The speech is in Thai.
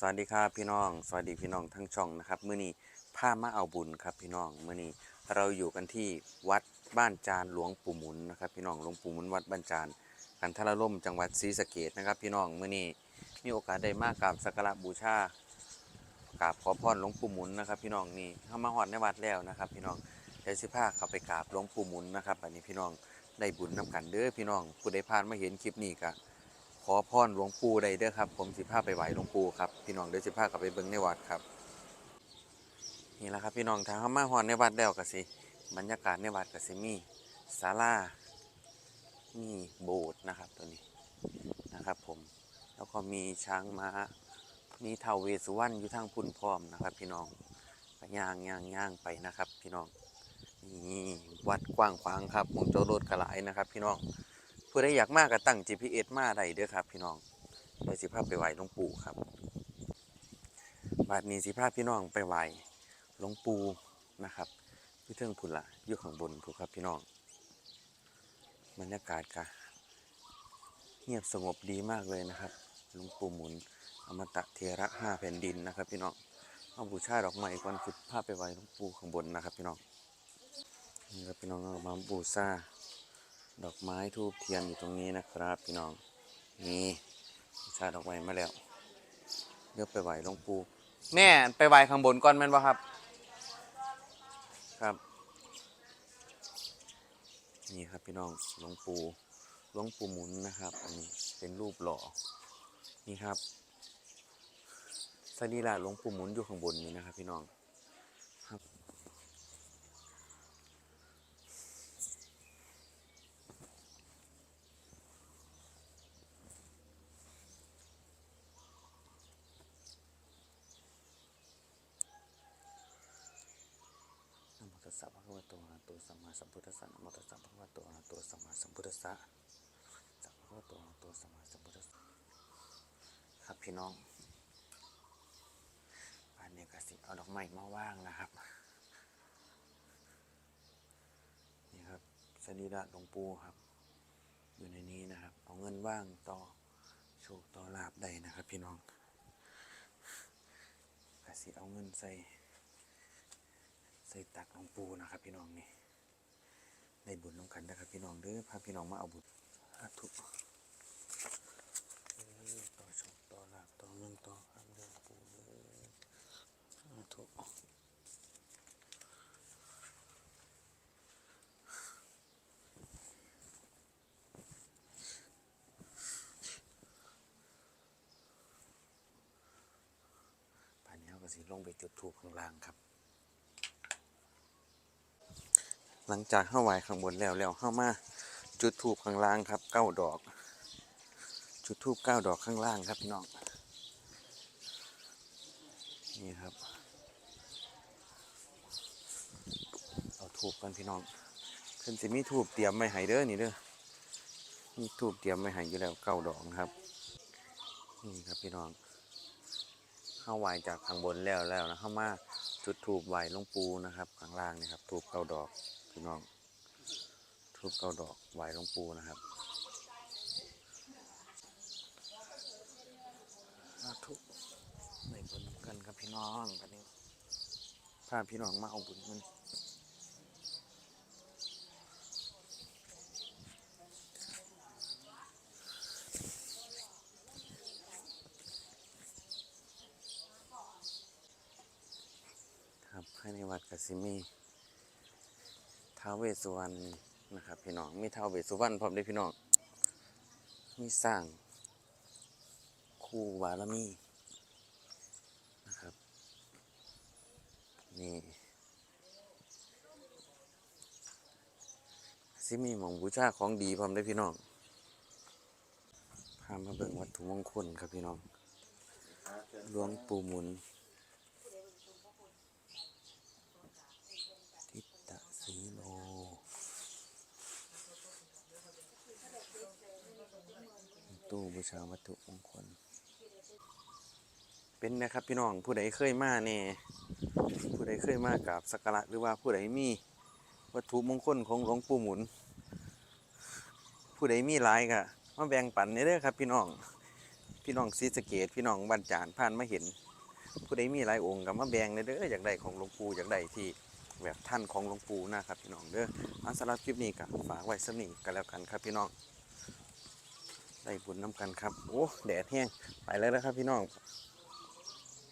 สวัสดีครับพี่น้อง สวัสดีพี่น้องทั้งช่องนะครับมื้อนี้พามาเอาบุญครับพี่น้องมื้อนี้เราอยู่กันที่วัดบ้านจานหลวงปู่หมุนนะครับ พี่น้องหลวงปู่หมุนวัดบ้านจานกันทรล่มจังหวัดศรีสะเกษนะครับ พี่น้องมื้อนี้มีโอกาสได้มากราบสักการะบูชากราบขอพรหลวงปู่หมุนนะครับ พี่น้องนี่เข้ามาฮอดในวัดแล้วนะครับ พี่น้องเดี๋ยวสิพาเข้าไปกราบหลวงปู่หมุนนะครับอันนี้พี่น้องได้บุญนํกันเด้อพี่น้องผู้ใดผ่านมาเห็นคลิปนี้ก็ ขอพรหลวงปู่ได้เด้อครับ ผมสิพาไปไหวหลวงปู่ครับพี่น้องเดี๋ยวสิพากลับไปเบิ่งในวัดครับ นี่แหละครับพี่น้องทางเข้ามาฮอนในวัดแล้วก็สิบรรยากาศในวัดก็สิมีศาลามีโบสถ์นะครับตัวนี้นะครับผมแล้วก็มีช้างม้ามีเทวเวสุวรรณอยู่ทางพุ่นพร้อมนะครับ พี่น้องก็ย่างย่างย่างไปนะครับ พี่น้องนี่วัดกว้างขวางครับมงเจ้ารถกระหลายนะครับ พี่น้อง ผู้ใดอยากมากก็ตั้ง GPS มาได้เด้อครับ พี่น้องไปสิพาไปไหวหลวงปู่ครับบัดนี้สิพาพี่น้องไปไหวหลวงปู่นะครับอยู่เทิงพุ่นละอยู่ข้างบนถูครับพี่น้องบรรยากาศก็เงียบสงบดีมากเลยนะครับหลวงปู่หมุนอมตะเทระห้าแผ่นดินนะครับ พี่น้องเอาบูชาดอกไม้ก่อนคือพาไปไหวหลวงปู่ข้างบนนะครับ พี่น้องนี่ครับพี่น้องเอามาบูชา ดอกไม้ทูบเทียนอยู่ตรงนี้นะครับ พี่น้อง นี่ชาดอกไม้มาแล้วเดี๋ยวไปไหว้หลวงปู่แม่ไปไหว้ข้างบนก่อนแม่นบ่ครับ ครับ นี่ครับพี่น้องหลวงปู่หลวงปู่หมุนนะครับ อันนี้เป็นรูปหล่อ นี่ครับสรีระหลวงปู่หมุนอยู่ข้างบนนี้นะครับ พี่น้องครับ นะโม ตัสสะภะคะวะโตอะระหะโตสัมมาสัมพุทธัสสะนะโมตัสสะภะคะวะโตอะระหะโตสัมมาสัมพุทธัสสะสัพพะคะวะโตอะระหะโตสัมมาสัมพุทธัสสะครับพี่น้องอันนี้ก็สิเอาดอกไม้มาว่างนะครับ นี่ครับสรีระหลวงปู่ครับ อยู่ในนี้นะครับ เอาเงินว่างต่อโชคต่อลาบได้นะครับ พี่น้องก็สิเอาเงินใส่ ส่ตักหลวงปูนะครับ พี่น้องนี่ได้บุญน้องกันนะครับ พี่น้องเด้อพาพี่น้องมาเอาบุญสาธุเออต่อชคต่อหลาบต่อเงินต่อคำเด้อปูเด้อสาธุป่านนี้เราก็สิลงไปจุดทูปข้างล่างครับ หลังจากเข้าไหวข้างบนแล้วแล้วเข้ามาจุดทูบข้างล่างครับเก้าดอก จุดทูบเก้าดอกข้างล่างครับพี่น้องนี่ครับเอาทูบกันพี่น้องเพิ่นสิมีทูบเตรียมไม่ให้เด้อนี่เด้อมีทูบเตรียมไม่ให้อยู่แล้วเก้าดอกครับนี่ครับพี่น้องเข้าไหวจากข้างบนแล้วแล้วนะเข้ามาจุดทูบไหวลงปูนะครับข้างล่างนี่ครับทูบเก้าดอก พี่น้องทูบเก้าดอกไหวหลวงปูนะครับสาธุในบุญกันครับพี่น้องกันนี้พาพี่น้องมาเอาบุญมันครับภายในวัดกสิมี ท้าวเวสสุวรรณนะครับพี่น้องมีท้าวเวสสุวรรณพร้อมด้วยพี่น้องมีสร้างคู่บารมีนะครับนี่ซิมีหมองบูชาของดีพร้อมด้วยพี่น้องพามาเบิ่งวัตถุมงคลครับพี่น้องหลวงปู่หมุนู้บูชาวัตถุมงคล เป็นนะครับพี่น้องผู้ใดเคยมาเนี่ยผู้ใดเคยมากับสักการะหรือว่าผู้ใดมีวัตถุมงคลของหลวงปู่หมุน ผู้ใดมีหลายกะมาแบ่งปันนี่เด้อครับ พี่น้องพี่น้องซีสเกตพี่น้องบันจานผ่านมาเห็น ผู้ใดมีหลายองค์กับมาแบ่งเลยเด้ออยากได้ของหลวงปู่อยากได้ที่แบบท่านของหลวงปู่นะครับพี่น้องเด้ออาสารับคลิปนี้กัฝากไว้สักหนึ่งกันแล้วกันครับพี่น้อง ได้บุญน้ำกันครับ โอ้ แดดแห้ง ไปแล้วนะครับพี่น้อง